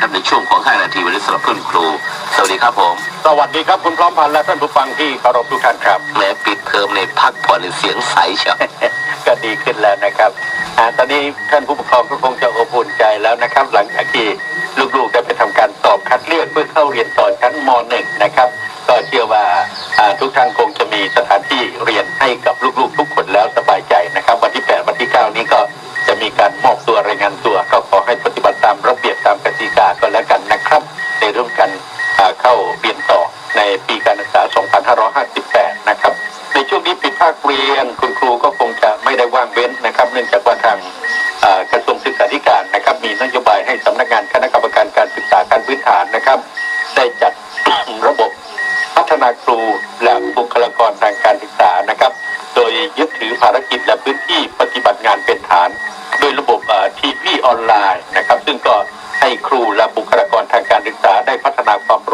ครับในช่วงของ 5 นาทีวันนี้สำหรับเพื่อนครู สวัสดีครับผม สวัสดีครับคุณพร้อมพันธ์และท่านผู้ฟังที่เคารพทุกท่านครับแม้ปิดเทอมในพักผ่อนในเสียงใสเชียวก็ดีขึ้นแล้วนะครับอ่าตอนนี้ท่านผู้ปกครองก็คงจะอบอุ่นใจแล้วนะครับ หลังจากที่ลูกๆได้ไปทำการสอบคัดเลือกเพื่อเข้าเรียนต่อชั้นม .1 นะครับ ก็เชื่อว่าอ่าทุกท่านคงจะมีสถานที่เรียนให้กับลูกๆทุก เข้าเรียนต่อในปีการศึกษา 2558 นะครับ ในช่วงนี้ปิดภาคเรียนคุณครูก็คงจะไม่ได้ว่างเว้นนะครับ เนื่องจากว่าทางกระทรวงศึกษาธิการนะครับ มีนโยบายให้สำนักงานคณะกรรมการการศึกษาขั้นพื้นฐานนะครับ ได้จัดระบบพัฒนาครูและบุคลากรทางการศึกษานะครับ โดยยึดถือภารกิจและพื้นที่ปฏิบัติงานเป็นฐาน โดยระบบทีวีออนไลน์นะครับ ซึ่งก็ให้ครูและบุคลาก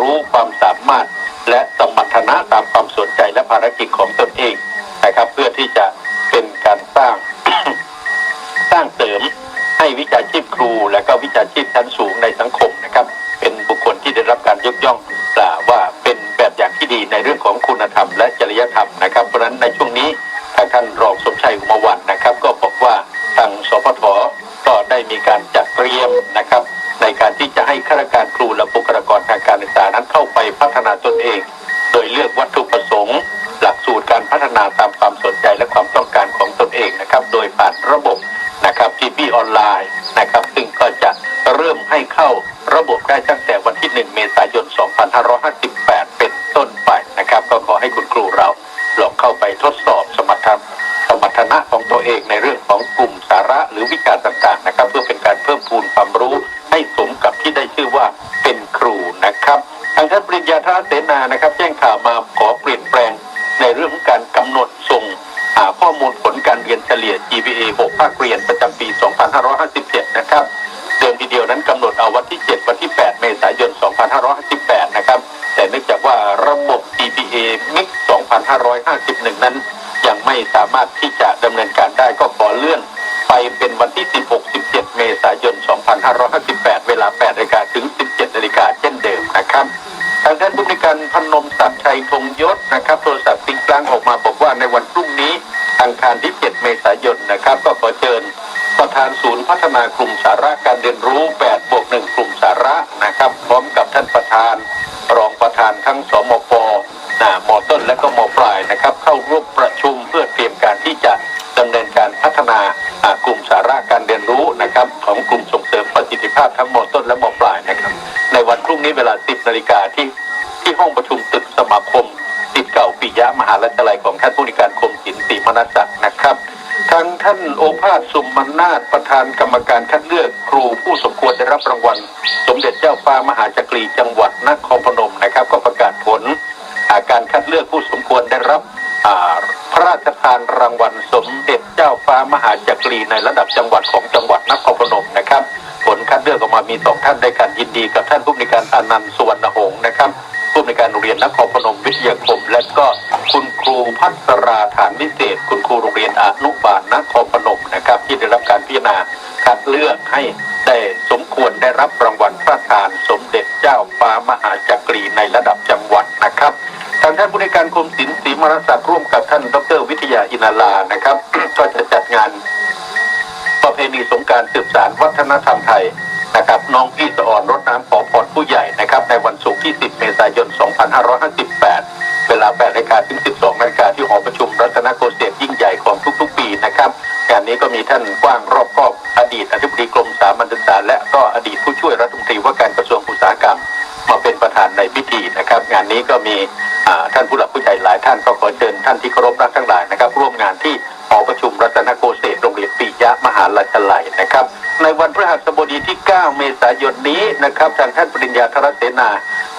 รู้ความสามารถ และสมรรถนะตามความสนใจและภารกิจของตนเองนะครับ เพื่อที่จะเป็นการสร้าง สร้างเสริมให้วิชาชีพครู และก็วิชาชีพชั้นสูงในสังคมนะครับ เป็นบุคคลที่ได้รับการยกย่องกล่าวว่าเป็นแบบอย่างที่ดีในเรื่องของคุณธรรม และจริยธรรมนะครับเพราะฉะนั้นในช่วงนี้ทางท่านรองสมชัยอุมาวันนะครับ ก็บอกว่าทางสพทก็ได้มีการ ตามความสนใจและความต้องการของตนเองนะครับ โดยผ่านระบบนะครับทีวีออนไลน์นะครับ ซึ่งก็จะเริ่มให้เข้าระบบได้ตั้งแต่วันที่ 1 เมษายน 2558 เป็นต้นไปนะครับ ก็ขอให้คุณครูเราลองเข้าไปทดสอบสมรรถนะสมรรถนะของตัวเองในเรื่องของกลุ่มสาระหรือวิชาต่างๆนะครับ เพื่อเป็นการเพิ่มพูนความรู้ให้สมกับที่ได้ชื่อว่าเป็นครูนะครับ ทางท่านปริญญาธาเสนานะครับแจ้ง เฉลี่ย GPA 6 ภาคเรียนประจำปี 2557 นะครับ เดิมทีเดียวนั้นกำหนดเอาวันที่ 7 วันที่ 8 เมษายน 2558 นะครับ แต่เนื่องจากว่าระบบ GPA Mix 2551 นั้นยังไม่สามารถที่จะดำเนินการได้ก็ขอเลื่อนไปเป็นวันที่ 16-17 เมษายน 2558 เวลา8นาฬิกาถึง นากลุ่มสาระการเรียนรู้8บวก1กลุ่มสาระนะครับ พร้อมกับท่านประธาน รองประธานทั้งสมปนะมต้นและก็มปลายนะครับ เข้าร่วมประชุมเพื่อเตรียมการที่จะดำเนินการพัฒนากลุ่มสาระการเรียนรู้นะครับ ของกลุ่มส่งเสริมประสิทธิภาพทั้งมต้นและมปลายนะครับ ในวันพรุ่งนี้เวลา 10นาฬิกาที่ที่ห้องประชุมตึกสมาคมติดเก่าปิยะมหาลัยลัยของท่านผู้นวยการคมศิลป์ศรีมนัสสักดิ์นะครับทา ท่านโอภาสสุมมนาถประธานกรรมการคัดเลือกครูผู้สมควรได้รับรางวัล สมเด็จเจ้าฟ้ามหาจักรีจังหวัดนครพนมนะครับ ก็ประกาศผลาการคัดเลือกผู้สมควรได้รับพระราชทานรางวัลสมเด็จเจ้าฟ้ามหาจักรีในระดับจังหวัดของจังหวัดนครพนมนะครับ ผลคัดเลือกออกมามีสองท่านได้การยินดีกับท่านผู้ในการอนันต์สุวรรณหงษ์นะครับผู้ในการโรงเรียนนครพนม สราฐานวิเศษ คุณครูโรงเรียนอนุบาลนครพนมนะครับ ที่ได้รับการพิจารณาคัดเลือกให้ได้สมควรได้รับรางวัลพระทานสมเด็จเจ้าฟ้ามหาจักรีในระดับจังหวัดนะครับทางท่านผู้ในการคมศิลป์ศรีมรศักร่วมกับท่านดรวิทยาอินาลานะครับ ก็จะจัดงาน ประเพณีสงการสืบสารวัฒนธรรมไทยนะครับน้องพี่สะอ่อนรดน้ำขอพรผู้ใหญ่นะครับ ในวันศุกร์ที่ 10 เมษายน 2558 เวลา8นาฬิกา นนี้ก็มีท่านกว้างรอบครอบอดีตอธิบดีกรมสามัญศึกษา และก็อดีตผู้ช่วยรัฐมนตรีว่าการกระทรวงอุตสาหกรรม มาเป็นประธานในพิธีนะครับ งานนี้ก็มีท่านผู้หลักผู้ใหญ่หลายท่านก็ขอเชิญท่านที่เคารพรักทั้งหลายนะครับ ร่วมงานที่หอประชุมรัตนโกสินทร์โรงเรียนปิยะมหาลัยลัยนะครับ ในวันพฤหัสบดีที่ 9 เมษายนนี้นะครับทางท่านปริญญาธรเสนา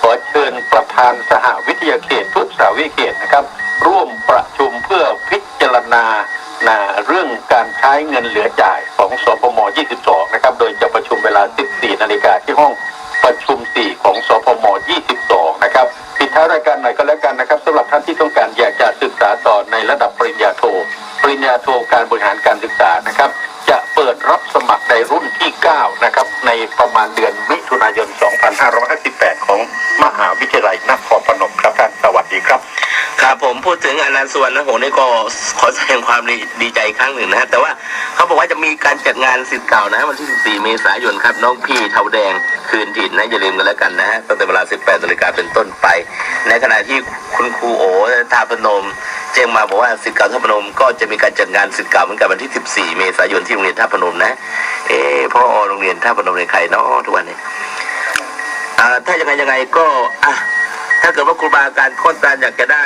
ขอเชิญประธานสหวิทยาเขตทุกสาวิเขตนะครับ ร่วมประชุมเพื่อพิจารณา เรื่องการใช้เงินเหลือจ่ายของสพม 22 นะครับ โดยจะประชุมเวลา 14 นาฬิกาที่ห้องประชุม 4 ของสพม 22 นะครับปิดท้ายรายการหน่อยก็แล้วกันนะครับสำหรับท่านที่ต้องการอยากจะศึกษาต่อในระดับปริญญาโท ปริญญาโทการบริหารการศึกษานะครับ จะเปิดรับสมัครในรุ่นที่ 9 นะครับ ในประมาณเดือนมิถุนายน 2558 ของมหาวิทยาลัยนครพนมครับท่านสวัสดีครับ ครับผมพูดถึงอนันต์สุวรรณหงส์นี่ก็ขอแสดงความดีดใจครั้งหนึ่งนะฮะแต่ว่าเขาบอกว่าจะมีการจัดงานสิทธิ์เก่านะวันที่ 14 เมษายนครับ น้องพี่เทาแดงคืนถิ่นนะอย่าลืมกันแล้วกันนะฮะตั้งแต่เวลา 18นาฬิกาเป็นต้นไป ในขณะที่คุณครูโอท่าพนมแจ้งมาบอกว่าสิทธิ์เก่าท่าพนมก็จะมีการจัดงานสิทธิ์เก่าเหมือนกันวันที่ 14 เมษายนที่โรงเรียนท่าพนมนะ เอ๊พ่อโรงเรียนท่าพนมในใครเนาะทุกวันนี้อ่าถ้ายังไงยังไงก็อะถ้าเกิดว่าครูบาอาจารย์โค้นตานอยากจะได้